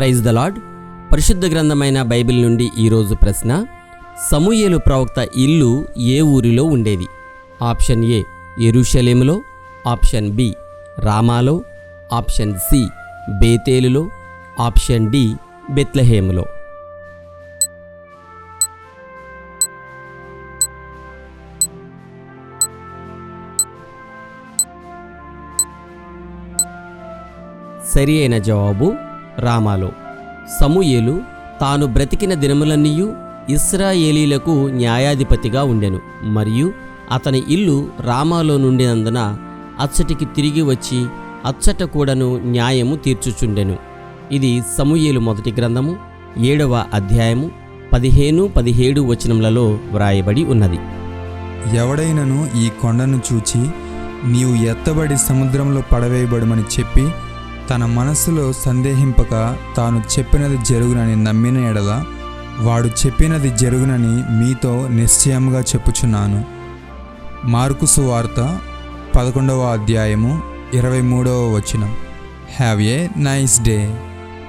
Praise the lord పరిశుద్ధ గ్రంథమైన Bible నుండి ఈరోజు ప్రశ్న సమూయేలు ప్రవక్త ఇల్లు ఏ ఊరిలో ఉండేది? ఆప్షన్ ఏ ఎరుషలేములో ఆప్షన్ బి రామాలో ఆప్షన్ సి బేతేలులో ఆప్షన్ డి బెత్లహేములో. సరి అయిన జవాబు రామాలో. సమూయేలు తాను బ్రతికిన దినములన్నీయు ఇస్రాయేలీలకు న్యాయాధిపతిగా ఉండెను. మరియు అతని ఇల్లు రామాలో నుండినందున అచ్చటికి తిరిగి వచ్చి అచ్చట కూడాను న్యాయము తీర్చుచుండెను. ఇది సమూయేలు మొదటి గ్రంథము ఏడవ అధ్యాయము పదిహేను పదిహేడు వచనములలో వ్రాయబడి ఉన్నది. ఎవడైనను ఈ కొండను చూచి నీవు ఎత్తబడి సముద్రంలో పడవేయబడమని చెప్పి తన మనస్సులో సందేహింపక తాను చెప్పినది జరుగునని నమ్మిన ఎడల వాడు చెప్పినది జరుగునని మీతో నిశ్చయంగా చెప్పుచున్నాను. మార్కుసు వార్త పదకొండవ అధ్యాయము ఇరవై మూడవ వచనం. Have a nice day.